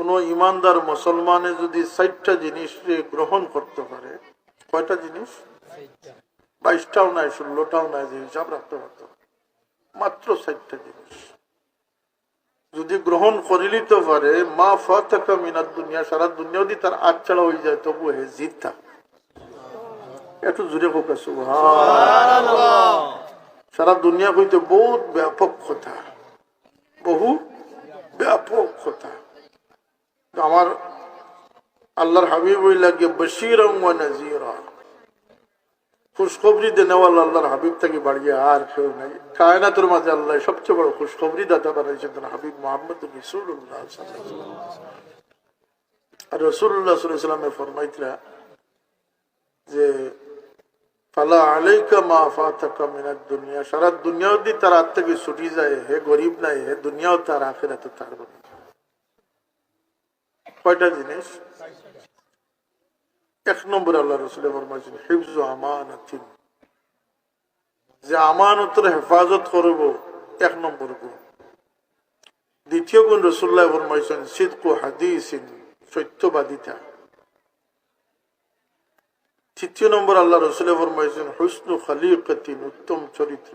কোন ইমানদার মুসলমানে যদি ষাটটা জিনিস গ্রহণ করতে পারে কয়টা জিনিস? বাইশটাও নাই ষোলোটাও নাই যে হিসাব রাখতে পারতো। মাত্র ষাটটা জিনিস। যদি গ্রহণ করিলিতে পারে মা ফাতাকা মিনার দুনিয়া সারা দুনিয়া যদি তার আট ছাড়া হয়ে যায় তবু হে জিত থাকে একটু জুড়ে হোক সারা দুনিয়া কইতে বহুত ব্যাপক কথা। বহু ব্যাপক কথা। আমার আল্লাহর হাবিব লাগে নাজিরা খুশখবরি দেনেওয়ালা আল্লাহর হাবিব থেকে বাড়িয়ে আর কেউ নাই। কায়নাতের মাঝে আল্লাহ সবচেয়ে বড় খুশখবরি দাতা বানাইছেন তার হাবিব মোহাম্মদ আর রসুল্লাহ ফরমাইতরা যে, ফালা আলাইকা দুনিয়া। সারা তার হাত থেকে ছুটি যায়, হে গরিব নাই, হে দুনিয়াও তার আখেরাতে তার বনে কয়টা জিনিস? এক নম্বর আল্লাহ রসুল ফরমাইছেন হিফজ আমানাতিন। যে আমানতের হেফাজত করব, এক নম্বর গুণ। দ্বিতীয় গুণ রসুল্লাহ ফরমাইছেন সিদ্কু হাদিসিন, সত্যবাদিতা। তৃতীয় নম্বর আল্লাহ রসুলের ফরমাইছেন হুসনু খালিকাতিন, উত্তম চরিত্র।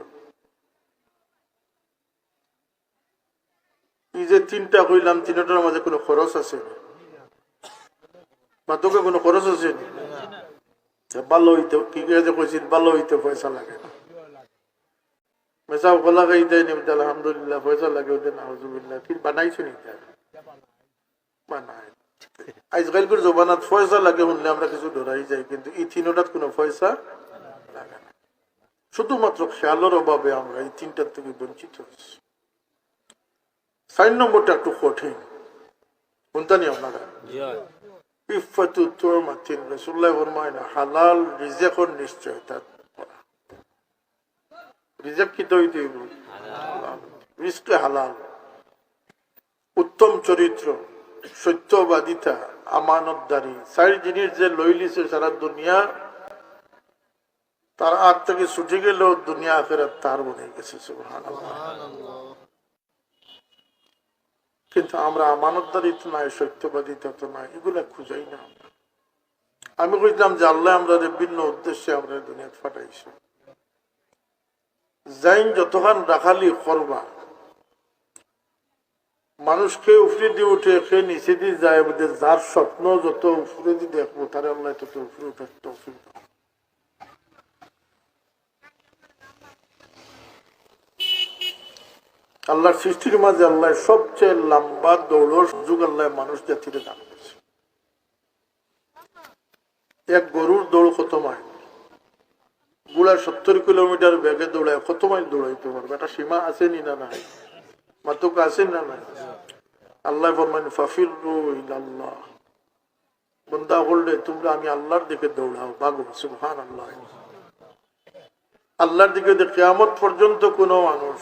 এই যে তিনটা কইলাম, তিনটার মাঝে কোনো খরচ আছে? বা তোকে কোনো খরচ আছে ভালো হইতে, কি যে কইছিল ভালো হইতে পয়সা লাগে। না আলহামদুলিল্লাহ, পয়সা লাগে ওদের নাহজুবিল্লাহ ফির বানাইছো নি জমানাত পয়সা লাগে শুনলে আমরা কিছু ধরাই যাই, কিন্তু এই তিনটাত কোনো পয়সা লাগে না। শুধুমাত্র খেয়ালের অভাবে আমরা এই তিনটার থেকে বঞ্চিত হচ্ছি চার নম্বরটা একটু কঠিন। শুনতানি আপনারা? উত্তম চরিত্র, সত্যবাদিতা, আমানতদারি। চার জিনিস যে লইলিছে সারা দুনিয়া, তার হাত থেকে ছুটে গেলেও দুনিয়া আখেরাত তার বনে গেছে। কিন্তু আমরা আমানতদারি তো নাই, সত্যবাদিতা তো নাই, এগুলা খুঁজাই না আমরা। আমি কইলাম যে আল্লাহ আমরা ভিন্ন উদ্দেশ্যে আমরা দুনিয়া ফাটাইছি যাইন যতক্ষণ রাখালি করবা, মানুষকে উফরে দিয়ে উঠে সে নিচে দিয়ে যায় যার স্বপ্ন যত উফরে দিয়ে দেখব, তার আল্লাহ তত উফরে উঠার তৌফিক আল্লাহর সৃষ্টির মাঝে আল্লাহ সবচেয়ে লম্বা দৌড়র সুযোগ আল্লাহ মানুষ জাতিরে দান করছে। এক গরুর দৌড় কত মাইল? গুড়া সত্তর কিলোমিটার বেগে দৌড়ায়, কত মাইল দৌড়াইতে পারবে? একটা সীমা আছে নি না নাই? মাতুক আছে না নাই? আল্লাহ ফরমান ফাফির আল্লাহ বন্দা বললে, তোমরা আমি আল্লাহর দিকে দৌড়াও। বাগো সুবহান আল্লাহ আল্লাহর দিকে কেয়ামত পর্যন্ত কোনো মানুষ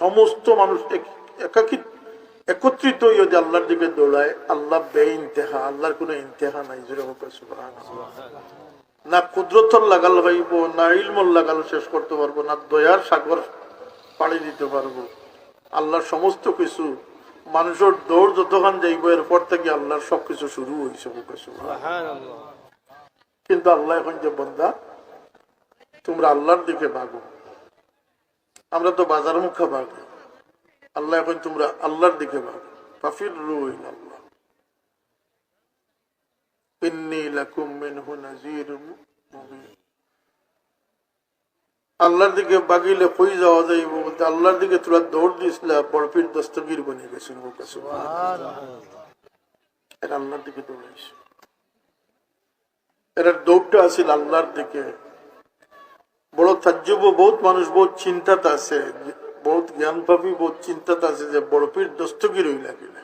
সমস্ত মানুষ একাকি একত্রিত হয়ে যদি আল্লাহর দিকে দৌড়ায় আল্লাহ বে ইন্তেহা আল্লাহর কোনো ইন্তেহা নাই হোক না কুদরতর লাগাল হইব না ইলমল লাগাল শেষ করতে পারব না দয়ার সাগর পাড়ি দিতে পারব। আল্লাহর সমস্ত কিছু মানুষের দৌড় যতক্ষণ যাইব এরপর থেকে আল্লাহর সবকিছু শুরু হয়েছে কিন্তু আল্লাহ এখন যে বন্দা তোমরা আল্লাহর দিকে ভাগো। আমরা তো বাজার মুখা ভাগি আল্লাহ এখন তোমরা আল্লাহর দিকে ভাগো ফাফির রুইল আল্লাহ আল্লাহর দিকে বাগিলে কই যাওয়া যাইব বলতে আল্লাহর দিকে তোরা দৌড় দিয়েছিল বরফির দস্তগির বনে এটা আল্লাহর দিকে দৌড়াইছে। এরা দৌড়টা আছিল আল্লাহর দিকে। বড় তাজ্জব বহুত মানুষ বহুত চিন্তাত আছে বহুত জ্ঞান পাবি বহুত চিন্তাত আছে যে বরফির দস্তগির হইলা কিনা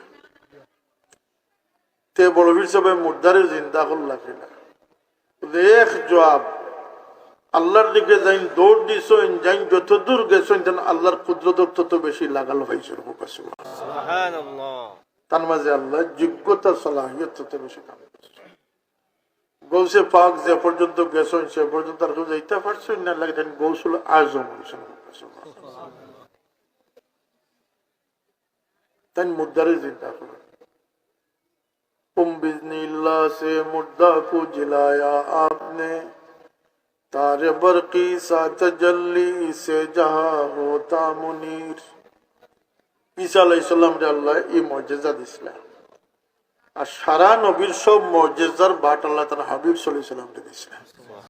তে সবাই মুর্দারে করলা কিনা এক জবাব আল্লাহর দিকে যাই দৌড় দিছ যাই যত দূর গেছ আল্লাহর কুদরত তত বেশি লাগাল হয়েছে তার মাঝে আল্লাহ যোগ্যতা সালাহিয়ত তত বেশি কাম গৌসে পাক যে পর্যন্ত গেছেন সে পর্যন্ত আর কেউ যাইতে পারছেন না লাগে গৌসুল আজম হয়েছেন তাই মুদ্রারে চিন্তা করেন तुम बिजनिल्ला से मुर्दा को जिलाया आपने तारे बरकी सा तजल्ली से जहा होता मुनीर ঈসা আলাইসাল্লাম আল্লাহ এই মর্যাদা দিছিলেন আর সারা নবীর সব মর্যাদার বাট আল্লাহ তার হাবিব সাল্লাহ সাল্লামকে দিছিলেন